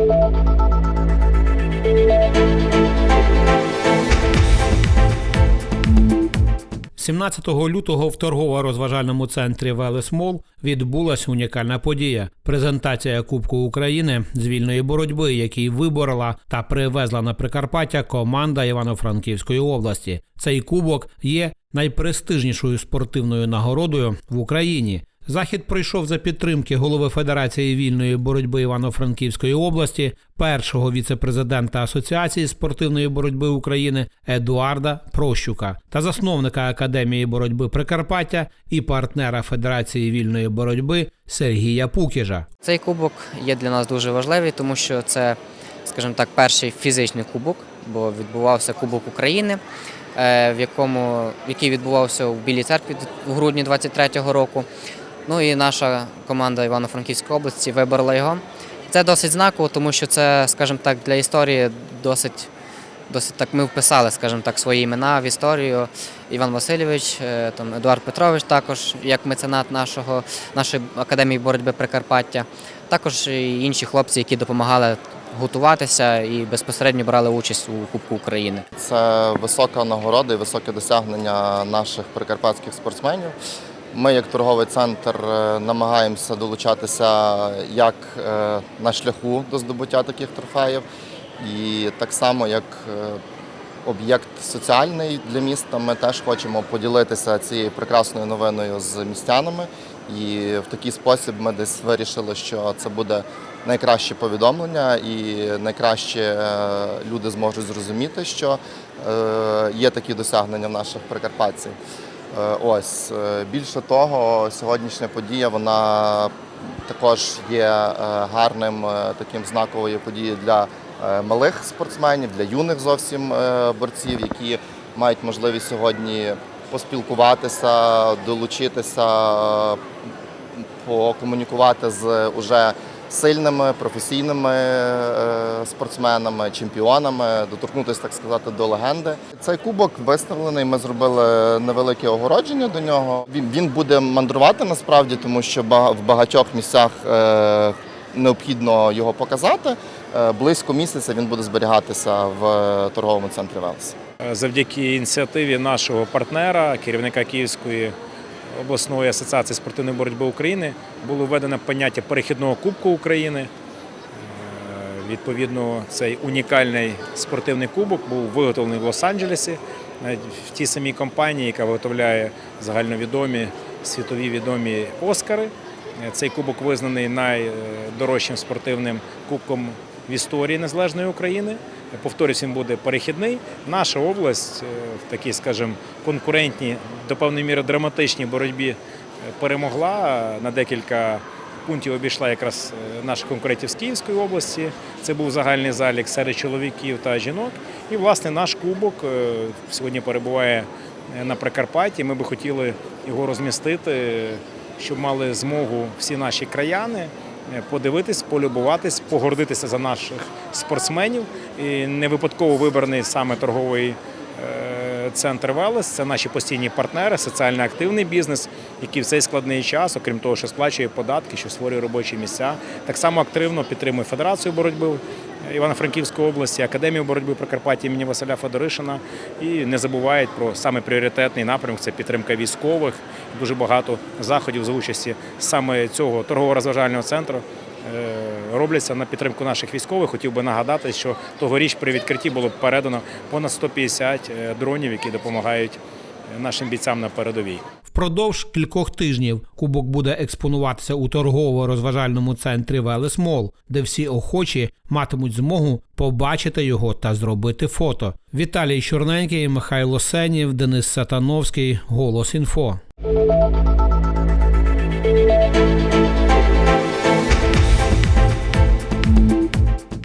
– 17 лютого в торгово-розважальному центрі Велесмол відбулася унікальна подія презентація Кубку України з вільної боротьби, який виборола та привезла на Прикарпаття команда Івано-Франківської області. Цей кубок є найпрестижнішою спортивною нагородою в Україні. Захід пройшов за підтримки голови Федерації вільної боротьби Івано-Франківської області, першого віце-президента Асоціації спортивної боротьби України Едуарда Прощука та засновника Академії боротьби Прикарпаття і партнера Федерації вільної боротьби Сергія Пукіжа. Цей кубок є для нас дуже важливий, тому що це, скажімо так, перший фізичний кубок, бо відбувався Кубок України, е, в якому який відбувався в Білій церкві в грудні 23-го року. Ну і наша команда Івано-Франківської області виборола його. Це досить знаково, тому що це, скажімо так, для історії досить. Досить так ми вписали, скажімо так, свої імена в історію. Іван Васильович, е, там Едуард Петрович, також як меценат нашого, нашої академії боротьби Прикарпаття. Також і інші хлопці, які допомагали готуватися і безпосередньо брали участь у Кубку України. Це висока нагорода і високе досягнення наших прикарпатських спортсменів. Ми, як торговий центр, е, намагаємося долучатися як е, на шляху до здобуття таких трофеїв, і так само як е, об'єкт соціальний для міста. Ми теж хочемо поділитися цією прекрасною новиною з містянами. І в такий спосіб ми десь вирішили, що це буде найкраще повідомлення, і найкраще люди зможуть зрозуміти, що є такі досягнення в наших прикарпатців. Е, Ось е, більше того, сьогоднішня подія вона також є е, гарним таким знаковою подією для малих спортсменів, для юних зовсім борців, які мають можливість сьогодні поспілкуватися, долучитися, покомунікувати з уже сильними професійними е, спортсменами, чемпіонами, доторкнутися, так сказати, до легенди. Цей кубок виставлений. Ми зробили невелике огородження до нього. Він, він буде мандрувати насправді, тому що в багатьох місцях е, необхідно його показати. Е, Близько місяця він буде зберігатися в торговому центрі Велс. Завдяки ініціативі нашого партнера, керівника Київської обласної асоціації спортивної боротьби України, було введено поняття перехідного Кубку України. Е, Відповідно, цей унікальний спортивний кубок був виготовлений в Лос-Анджелесі в тій самій компанії, яка виготовляє загальновідомі світові відомі Оскари. Е, Цей кубок визнаний найдорожчим спортивним кубком в історії незалежної України. Повторюсь, він буде перехідний. Наша область е, в такій, скажімо, конкурентній, до певної міри драматичній боротьбі е, перемогла на декілька пунктів обійшла якраз е, наших конкурентів з Київської області. Це був загальний залік серед чоловіків та жінок. І, власне, наш кубок сьогодні перебуває на Прикарпатті. Ми би хотіли його розмістити, щоб мали змогу всі наші краяни подивитись, полюбуватись, погордитися за наших спортсменів. І не випадково вибраний саме торговий е, центр Велес. Це наші постійні партнери, соціально активний бізнес, який в цей складний час, окрім того, що сплачує податки, що створює робочі місця, так само активно підтримує Федерацію боротьби Івано-Франківської області, Академію боротьби Прикарпаття імені Василя Федоришина і не забувають про саме пріоритетний напрямок це підтримка військових. Дуже багато заходів за участі саме цього торгово-розважального центру е, робляться на підтримку наших військових. Хотів би нагадати, що тогоріч при відкритті було передано понад 150 е, дронів, які допомагають е, нашим бійцям на передовій. Впродовж кількох тижнів кубок буде експонуватися у торгово-розважальному центрі Велесмол, де всі охочі матимуть змогу побачити його та зробити фото. Віталій Чорненький, Михайло Сенів, Денис Сатановський, Голос Інфо.